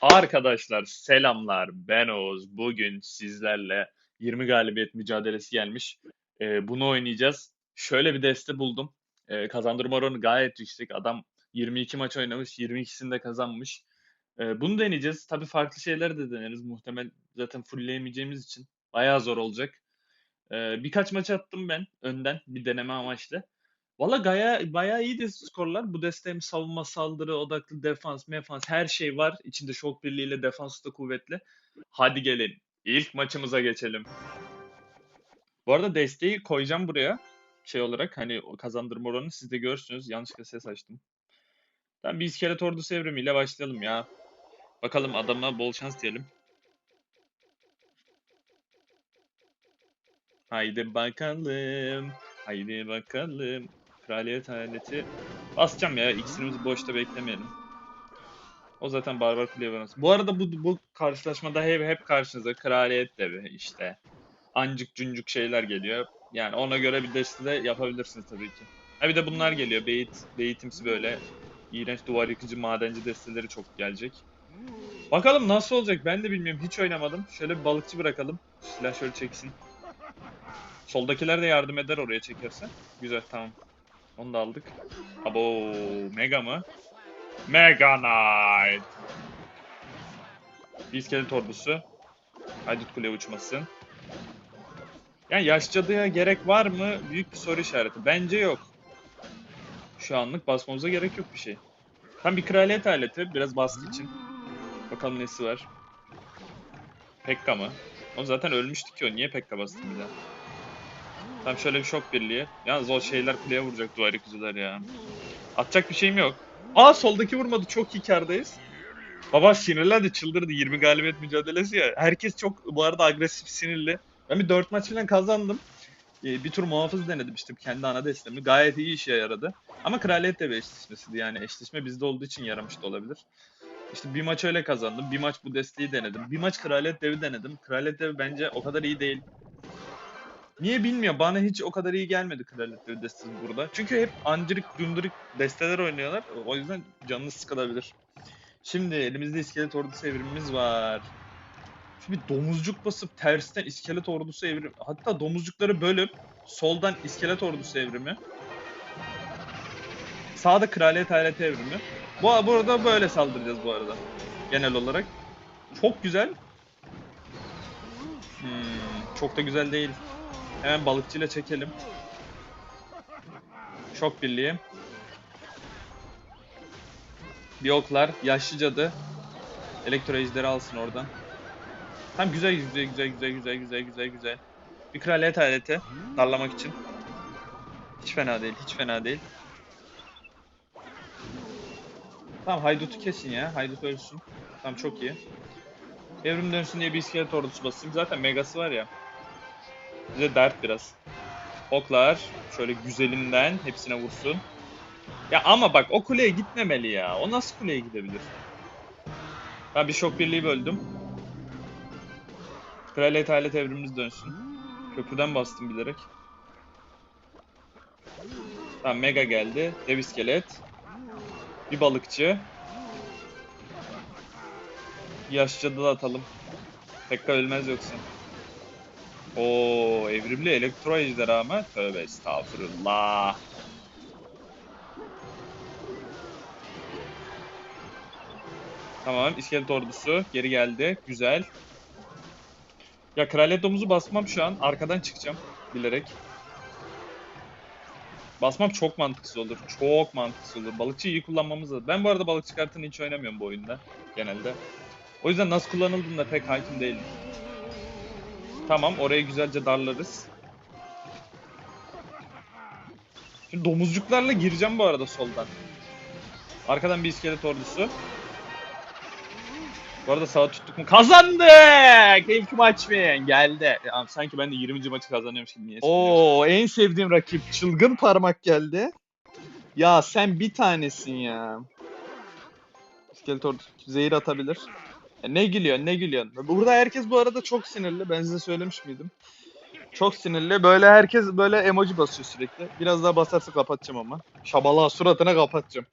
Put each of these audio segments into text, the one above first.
Arkadaşlar selamlar. Ben Oğuz. Bugün sizlerle 20 galibiyet mücadelesi gelmiş. Ee, bunu oynayacağız. Şöyle bir deste buldum. Ee, kazandırma oranı gayet yüksek. Adam 22 maç oynamış, 22'sini de kazanmış. Ee, bunu deneyeceğiz. Tabii farklı şeyler de deneriz. Muhtemel zaten fullleyemeyeceğimiz için bayağı zor olacak. Ee, birkaç maç attım ben önden bir deneme amaçlı. Valla gaya, bayağı iyiydi skorlar. Bu deste hem savunma, saldırı, odaklı, defans, mefans her şey var. İçinde şok birliğiyle defans da kuvvetli. Hadi gelin. İlk maçımıza geçelim. Bu arada desteği koyacağım buraya. Şey olarak hani o kazandırma oranını siz de görürsünüz. Yanlışlıkla ses açtım. Ben bir iskelet ordusu evrimiyle başlayalım ya. Bakalım adama bol şans diyelim. Haydi bakalım. Haydi bakalım. Kraliyet aleti. Basacağım ya. İksirimizi boşta beklemeyelim. O zaten barbar varası. Bu arada bu, bu karşılaşmada hep, hep karşınıza kraliyet devi işte. Ancık cüncük şeyler geliyor. Yani ona göre bir deste de yapabilirsiniz tabii ki. Ha bir de bunlar geliyor. Beyit, beyitimsi böyle iğrenç duvar yıkıcı madenci desteleri çok gelecek. Bakalım nasıl olacak ben de bilmiyorum. Hiç oynamadım. Şöyle bir balıkçı bırakalım. Silah şöyle çeksin. Soldakiler de yardım eder oraya çekerse. Güzel tamam. Onu da aldık. Abo Mega mı? Mega Knight. Bir iskelet ordusu. Haydut kule uçmasın. Yani yaş cadıya gerek var mı? Büyük bir soru işareti. Bence yok. Şu anlık basmamıza gerek yok bir şey. Tam bir kraliyet aleti. Biraz baskı için. Bakalım nesi var. Pekka mı? O zaten ölmüştü ki o. Niye Pekka bastım bir daha? Tam şöyle bir şok birliği. Yalnız o şeyler kuleye vuracak duvar yıkıcılar ya. Atacak bir şeyim yok. Aa soldaki vurmadı. Çok iyi kardayız. Baba sinirlendi çıldırdı. 20 galibiyet mücadelesi ya. Herkes çok bu arada agresif sinirli. Ben bir 4 maç falan kazandım. Ee, bir tur muhafız denedim işte kendi ana destemi. Gayet iyi işe yaradı. Ama kraliyet de bir eşleşmesiydi yani. Eşleşme bizde olduğu için yaramış da olabilir. İşte bir maç öyle kazandım. Bir maç bu desteği denedim. Bir maç kraliyet devi denedim. Kraliyet devi bence o kadar iyi değil. Niye bilmiyorum. Bana hiç o kadar iyi gelmedi kraliyet devi destesi burada. Çünkü hep andirik dundurik desteler oynuyorlar. O yüzden canınız sıkılabilir. Şimdi elimizde iskelet ordusu evrimimiz var. Şimdi bir domuzcuk basıp tersten iskelet ordusu evrim. Hatta domuzcukları bölüp soldan iskelet ordusu evrimi. Sağda kraliyet aleti evrimi. Bu burada böyle saldıracağız bu arada. Genel olarak. Çok güzel. Hmm, çok da güzel değil. Hemen balıkçıyla çekelim. Şok birliği. Biyoklar, yaşlı cadı. Elektro ejderi alsın oradan. Tam güzel güzel güzel güzel güzel güzel güzel güzel. Bir kraliyet aleti darlamak için. Hiç fena değil, hiç fena değil. Tamam haydutu kesin ya. Haydut ölsün. Tamam çok iyi. Evrim dönsün diye bir iskelet ordusu basayım. Zaten megası var ya. Bize dert biraz. Oklar şöyle güzelinden hepsine vursun. Ya ama bak o kuleye gitmemeli ya. O nasıl kuleye gidebilir? Ben bir şok birliği böldüm. Kraliyet alet evrimimiz dönsün. Köprüden bastım bilerek. Tamam mega geldi. Dev iskelet. Bir balıkçı. Yaşçıda da atalım. Pekka ölmez yoksa. Oo evrimli elektro ejderha mı? Tövbe estağfurullah. Tamam iskelet ordusu geri geldi. Güzel. Ya kraliyet domuzu basmam şu an. Arkadan çıkacağım bilerek. Basmam çok mantıksız olur. Çok mantıksız olur. Balıkçı iyi kullanmamız lazım. Ben bu arada balıkçı kartını hiç oynamıyorum bu oyunda. Genelde. O yüzden nasıl kullanıldığında pek hakim değilim. Tamam orayı güzelce darlarız. Şimdi domuzcuklarla gireceğim bu arada soldan. Arkadan bir iskelet ordusu. Bu arada sağa tuttuk mu? Kazandık! İlk maç mı? Geldi. Ya, sanki ben de 20. maçı kazanıyormuş gibi niye Oo en sevdiğim rakip çılgın parmak geldi. Ya sen bir tanesin ya. Skeletor zehir atabilir. Ya ne gülüyorsun ne gülüyorsun. Burada herkes bu arada çok sinirli. Ben size söylemiş miydim? Çok sinirli. Böyle herkes böyle emoji basıyor sürekli. Biraz daha basarsa kapatacağım ama. Şabala suratına kapatacağım.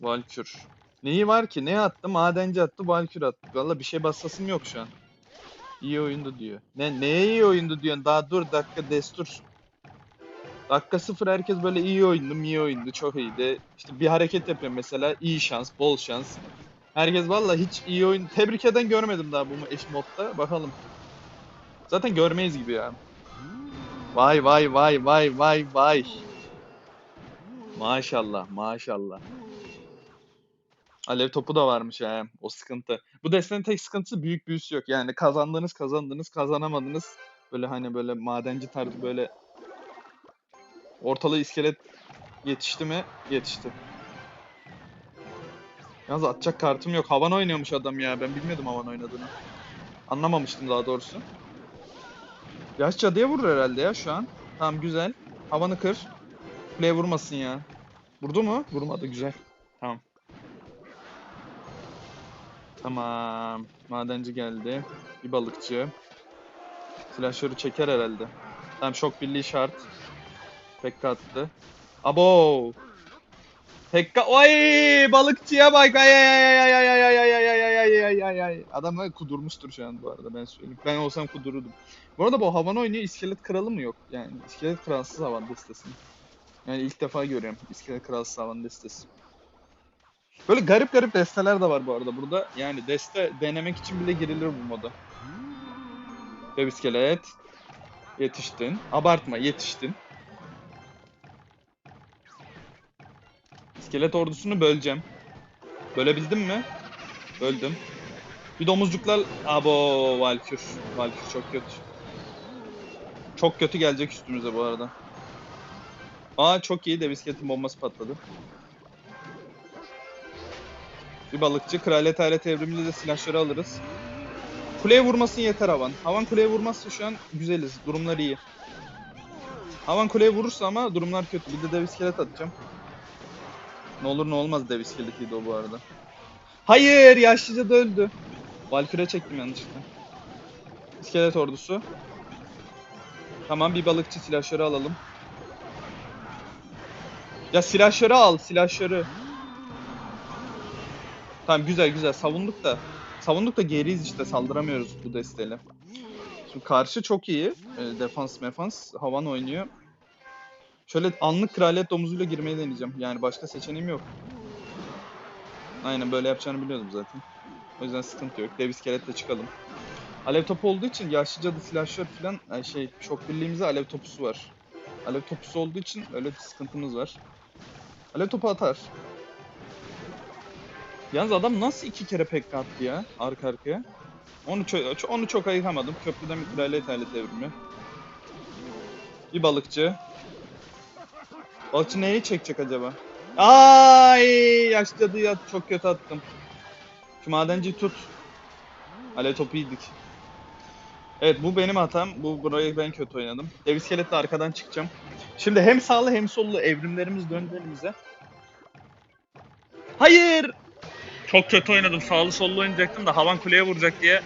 Valkür. Neyi var ki? Ne attı? Madenci attı, Valkür attı. Valla bir şey bassasım yok şu an. İyi oyundu diyor. Ne neye iyi oyundu diyorsun? Daha dur dakika destur. Dakika sıfır herkes böyle iyi oyundu, iyi oyundu, çok iyiydi. İşte bir hareket yapıyor mesela, iyi şans, bol şans. Herkes valla hiç iyi oyun... Tebrik eden görmedim daha bu eş modda. Bakalım. Zaten görmeyiz gibi ya. Vay vay vay vay vay vay. Maşallah maşallah. Alev topu da varmış ha. O sıkıntı. Bu destenin tek sıkıntısı büyük büyüsü yok. Yani kazandınız kazandınız kazanamadınız. Böyle hani böyle madenci tarzı böyle ortalığı iskelet yetişti mi? Yetişti. Yalnız atacak kartım yok. Havan oynuyormuş adam ya. Ben bilmiyordum havan oynadığını. Anlamamıştım daha doğrusu. Yaş cadıya vurur herhalde ya şu an. Tamam güzel. Havanı kır. Kuleye vurmasın ya. Vurdu mu? Vurmadı güzel. Tamam. Tamam. Madenci geldi. Bir balıkçı. Silahşörü çeker herhalde. Tamam şok birliği şart. Pekka attı. Abo. Pekka. Oy balıkçıya bak. Ay ay ay ay ay ay ay ay ay ay ay ay ay ay. Adamı kudurmuştur şu an bu arada ben söyleyeyim. Ben olsam kudururdum. Bu arada bu havan oynuyor iskelet kralı mı yok? Yani iskelet kralsız havan destesini. Yani ilk defa görüyorum iskelet kralsız havan destesi. Böyle garip garip desteler de var bu arada burada. Yani deste denemek için bile girilir bu moda. Dev iskelet. Yetiştin. Abartma yetiştin. İskelet ordusunu böleceğim. Bölebildim mi? Böldüm. Bir domuzcuklar... Abo Valkür. Valkür çok kötü. Çok kötü gelecek üstümüze bu arada. Aa çok iyi. Dev iskeletin bombası patladı. Bir balıkçı. Kraliyet alet evrimiyle de silahları alırız. Kuleye vurmasın yeter Havan. Havan kuleye vurmazsa şu an güzeliz. Durumlar iyi. Havan kuleye vurursa ama durumlar kötü. Bir de dev iskelet atacağım. Ne olur ne olmaz dev iskeletiydi o bu arada. Hayır yaşlıca da öldü. Valkyrie çektim yanlışlıkla. İskelet ordusu. Tamam bir balıkçı silahşörü alalım. Ya silahşörü al silahşörü. Tamam güzel güzel savunduk da. Savunduk da geriyiz işte saldıramıyoruz bu desteyle. Şimdi karşı çok iyi. E, defans mefans. Havan oynuyor. Şöyle anlık kraliyet domuzuyla girmeyi deneyeceğim. Yani başka seçeneğim yok. Aynen böyle yapacağını biliyordum zaten. O yüzden sıkıntı yok. Dev iskeletle çıkalım. Alev topu olduğu için yaşlı cadı silahşör falan ay şey şok birliğimizde alev topusu var. Alev topusu olduğu için öyle bir sıkıntımız var. Alev topu atar. Yalnız adam nasıl iki kere pekka attı ya arka arkaya? Onu çok, onu çok ayıkamadım. Köprüden bir kraliyet alet devrimi. Bir balıkçı. Balıkçı neyi çekecek acaba? Ay yaşlı cadıya çok kötü attım. Şu madenciyi tut. Alev topu yedik. Evet bu benim hatam. Bu burayı ben kötü oynadım. Dev iskeletle arkadan çıkacağım. Şimdi hem sağlı hem sollu evrimlerimiz döndü elimize. Hayır! Çok kötü oynadım. Sağlı sollu oynayacaktım da havan kuleye vuracak diye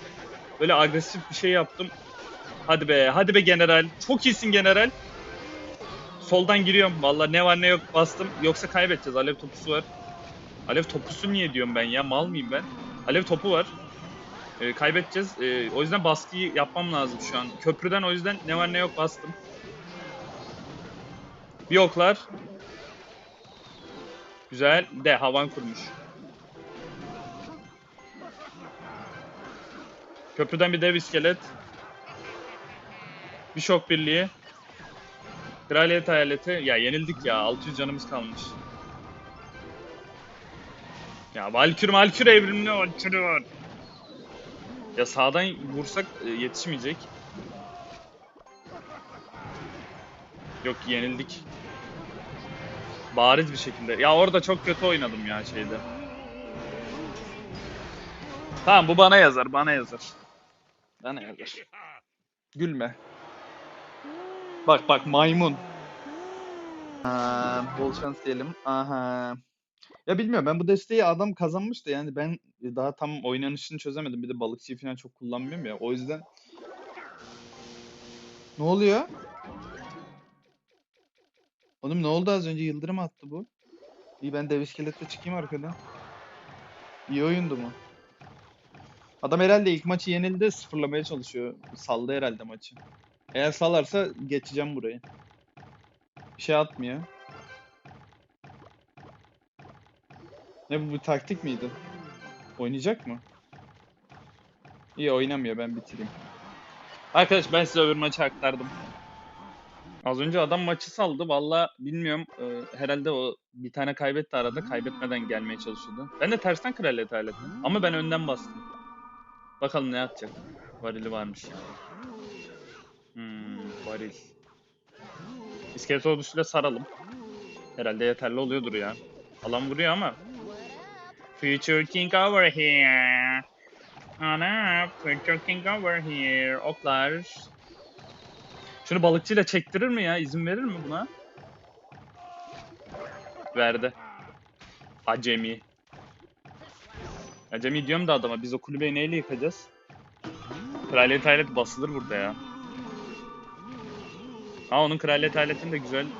böyle agresif bir şey yaptım. Hadi be, hadi be general. Çok iyisin general. Soldan giriyorum. Vallahi ne var ne yok bastım. Yoksa kaybedeceğiz. Alev topusu var. Alev topusu niye diyorum ben ya? Mal mıyım ben? Alev topu var. Ee, kaybedeceğiz. Ee, o yüzden baskıyı yapmam lazım şu an. Köprüden o yüzden ne var ne yok bastım. Bir oklar. Güzel. De havan kurmuş. Köprüden bir dev iskelet. Bir şok birliği. Kraliyet hayaleti. Ya yenildik ya. 600 canımız kalmış. Ya Valkür Malkür evrimli Valkür var. Ya sağdan vursak e, yetişmeyecek. Yok yenildik. Bariz bir şekilde. Ya orada çok kötü oynadım ya şeyde. Tamam bu bana yazar, bana yazar. Bana yazar. Gülme. Bak bak maymun. Aa, bol şans diyelim. Aha. Ya bilmiyorum ben bu desteği adam kazanmış da yani ben daha tam oynanışını çözemedim. Bir de balıkçıyı falan çok kullanmıyorum ya. O yüzden Ne oluyor? Oğlum ne oldu az önce? Yıldırım attı bu. İyi ben dev iskeletle çıkayım arkadan. İyi oyundu mu? Adam herhalde ilk maçı yenildi sıfırlamaya çalışıyor. Saldı herhalde maçı. Eğer salarsa geçeceğim burayı. Bir şey atmıyor. Ne bu bir taktik miydi? Oynayacak mı? İyi oynamıyor ben bitireyim. Arkadaş ben size öbür maçı aktardım. Az önce adam maçı saldı. Valla bilmiyorum. e, herhalde o bir tane kaybetti arada. Kaybetmeden gelmeye çalışıyordu. Ben de tersten kraliyet hallettim. Ama ben önden bastım. Bakalım ne atacak. Varili varmış. Varil. İskelet ordusuyla saralım. Herhalde yeterli oluyordur ya. Alan vuruyor ama. Future King over here. Ana, Future King over here. Oklar. Şunu balıkçıyla çektirir mi ya? İzin verir mi buna? Verdi. Acemi. Acemi diyorum da adama biz o kulübeyi neyle yıkacağız? Kraliyet alet basılır burada ya. Aa onun kraliyet aletinin de güzel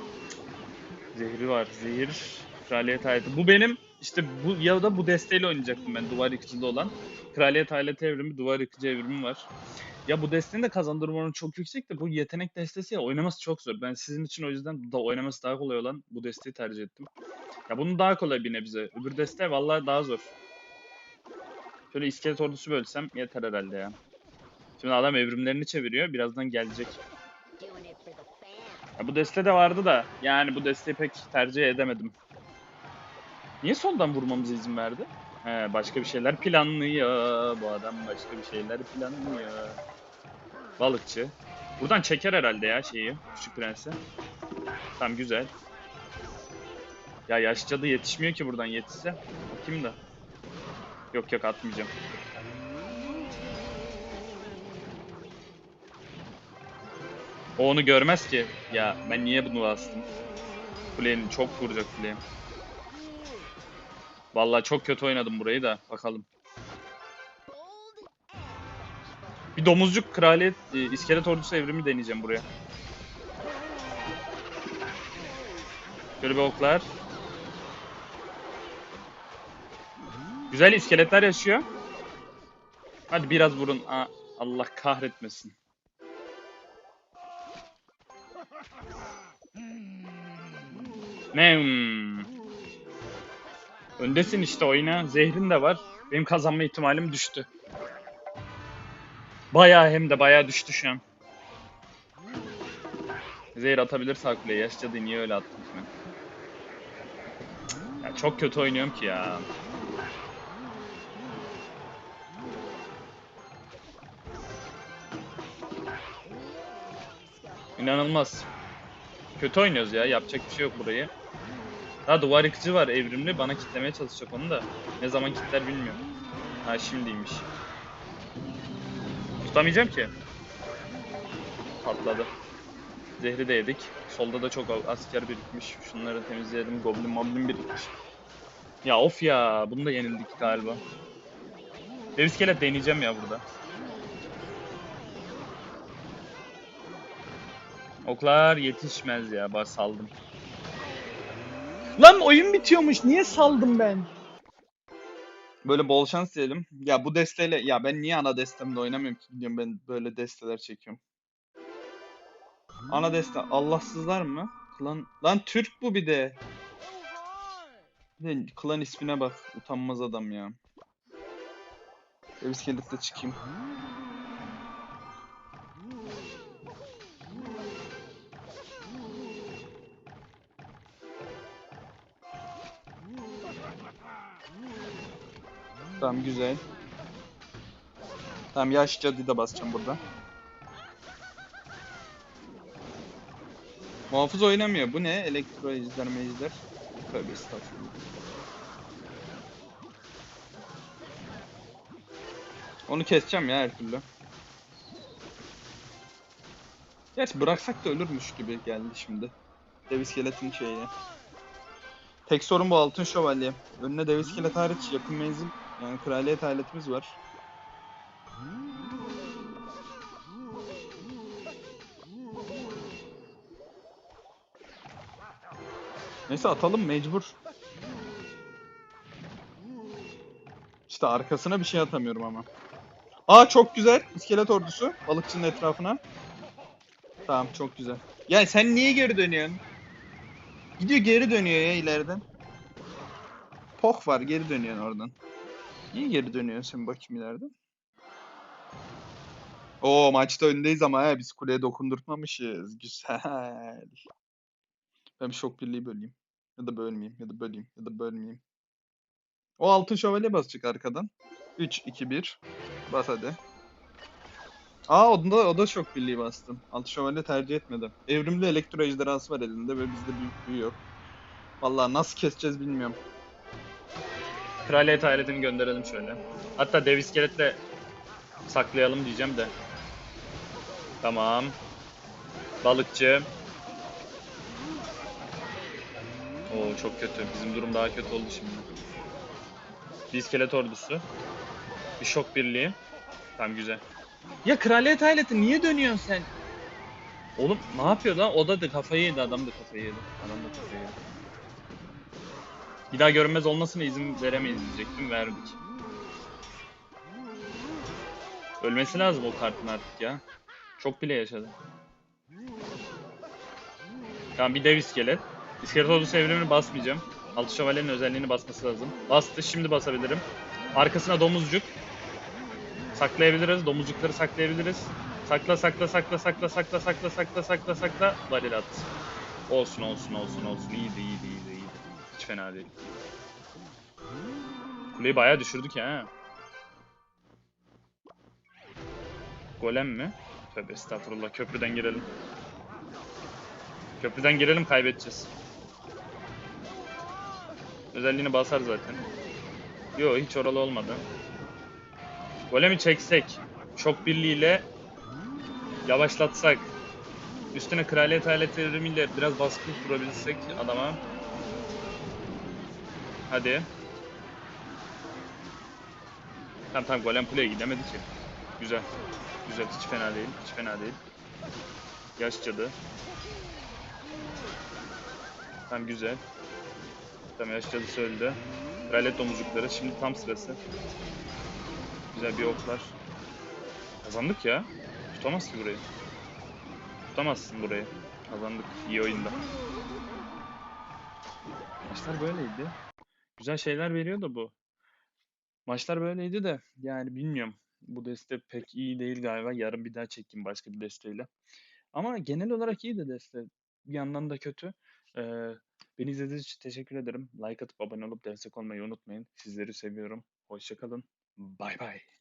zehri var. Zehir, kraliyet aleti. Bu benim işte bu ya da bu desteğiyle oynayacaktım ben duvar yıkıcıda olan. Kraliyet aleti evrimi, duvar yıkıcı evrimi var. Ya bu desteğin de kazandırma oranı çok yüksek de bu yetenek destesi ya oynaması çok zor. Ben sizin için o yüzden da oynaması daha kolay olan bu desteği tercih ettim. Ya bunun daha kolay bir nebze. Öbür deste vallahi daha zor. Şöyle iskelet ordusu bölsem yeter herhalde ya. Şimdi adam evrimlerini çeviriyor. Birazdan gelecek. Ya bu deste de vardı da yani bu desteği pek tercih edemedim. Niye soldan vurmamıza izin verdi? He, başka bir şeyler planlıyor. Bu adam başka bir şeyler planlıyor. Balıkçı. Buradan çeker herhalde ya şeyi. Küçük prensi. Tamam güzel. Ya yaş cadı yetişmiyor ki buradan yetişse. Bakayım da. Yok yok atmayacağım. O onu görmez ki. Ya ben niye bunu bastım? Kulenin çok vuracak kuleye. Vallahi çok kötü oynadım burayı da. Bakalım. Bir domuzcuk kraliyet e, iskelet ordusu evrimi deneyeceğim buraya. Şöyle bir oklar. Güzel iskeletler yaşıyor. Hadi biraz vurun. Aa, Allah kahretmesin. Ne? Öndesin işte oyuna. Zehrin de var. Benim kazanma ihtimalim düştü. Bayağı hem de bayağı düştü şu an. Zehir atabilir sağ kuleye. Yaş cadı niye öyle attın ki ben? Ya çok kötü oynuyorum ki ya. İnanılmaz. Kötü oynuyoruz ya. Yapacak bir şey yok burayı. Ha duvar yıkıcı var evrimli. Bana kitlemeye çalışacak onu da. Ne zaman kitler bilmiyorum. Ha şimdiymiş. Tutamayacağım ki. Patladı. Zehri de yedik. Solda da çok asker birikmiş. Şunları temizleyelim. Goblin moblin birikmiş. Ya of ya. Bunu da yenildik galiba. Dev iskelet deneyeceğim ya burada. Oklar yetişmez ya. Bak saldım. Lan oyun bitiyormuş. Niye saldım ben? Böyle bol şans diyelim. Ya bu desteyle ya ben niye ana destemde oynamıyorum ki? Diyorum ben böyle desteler çekiyorum. Ana deste Allahsızlar mı? Klan lan Türk bu bir de. Bir klan ismine bak. Utanmaz adam ya. Ev çıkayım. Tamam güzel. Tamam yaş cadıyı da basacağım burada. Muhafız oynamıyor. Bu ne? Elektro ejder mejder. Tövbe estağfurullah. Onu keseceğim ya her türlü. Gerçi bıraksak da ölürmüş gibi geldi şimdi. Dev iskeletin şeyi. Tek sorun bu altın şövalye. Önüne dev iskelet hariç yakın menzil yani kraliyet aletimiz var. Neyse atalım mecbur. İşte arkasına bir şey atamıyorum ama. Aa çok güzel. İskelet ordusu. Balıkçının etrafına. Tamam çok güzel. Ya sen niye geri dönüyorsun? Gidiyor geri dönüyor ya ileriden. Poh var geri dönüyorsun oradan. Niye geri dönüyorsun bakayım ileriden? Oo maçta öndeyiz ama he, biz kuleye dokundurtmamışız. Güzel. Ben şok birliği böleyim. Ya da bölmeyeyim ya da böleyim ya da bölmeyeyim. O altın şövalye basacak arkadan. 3, 2, 1. Bas hadi. Aa o da, o da şok birliği bastım. Altın şövalye tercih etmedim. Evrimli elektro ejderhası var elinde ve bizde büyük büyü yok. Vallahi nasıl keseceğiz bilmiyorum. Kraliyet aletini gönderelim şöyle. Hatta dev iskeletle saklayalım diyeceğim de. Tamam. Balıkçı. Oo çok kötü. Bizim durum daha kötü oldu şimdi. Bir iskelet ordusu. Bir şok birliği. Tamam güzel. Ya kraliyet aleti niye dönüyorsun sen? Oğlum ne yapıyor lan? O da, da kafayı yedi. Adam da kafayı yedi. Adam da kafayı yedi. Bir daha görünmez olmasına izin veremeyiz diyecektim. Verdik. Ölmesi lazım o kartın artık ya. Çok bile yaşadı. Tamam bir dev iskelet. İskelet ordusu evrimini basmayacağım. Altı şövalyenin özelliğini basması lazım. Bastı şimdi basabilirim. Arkasına domuzcuk. Saklayabiliriz. Domuzcukları saklayabiliriz. Sakla sakla sakla sakla sakla sakla sakla sakla sakla. Varil at. Olsun olsun olsun olsun. İyiydi iyiydi iyiydi. Hiç fena değil. Kuleyi bayağı düşürdük ha. Golem mi? Tövbe estağfurullah. Köprüden girelim. Köprüden girelim kaybedeceğiz. Özelliğini basar zaten. Yo hiç oralı olmadı. Golemi çeksek. Şok birliğiyle yavaşlatsak. Üstüne kraliyet aletleriyle biraz baskı kurabilsek adama. Hadi. Tamam tamam golem kuleye gidemedi ki. Güzel. Güzel hiç fena değil. Hiç fena değil. Yaş cadı. Tamam güzel. Tamam yaş cadısı öldü. Kraliyet domuzcukları. Şimdi tam sırası. Güzel bir oklar. Kazandık ya. Tutamaz ki burayı. Tutamazsın burayı. Kazandık. İyi oyunda. Maçlar böyleydi. Güzel şeyler veriyor da bu. Maçlar böyleydi de yani bilmiyorum. Bu deste pek iyi değil galiba. Yarın bir daha çekeyim başka bir desteyle. Ama genel olarak iyi de deste. Bir yandan da kötü. Ee, beni izlediğiniz için teşekkür ederim. Like atıp abone olup destek olmayı unutmayın. Sizleri seviyorum. Hoşçakalın. Bay bay.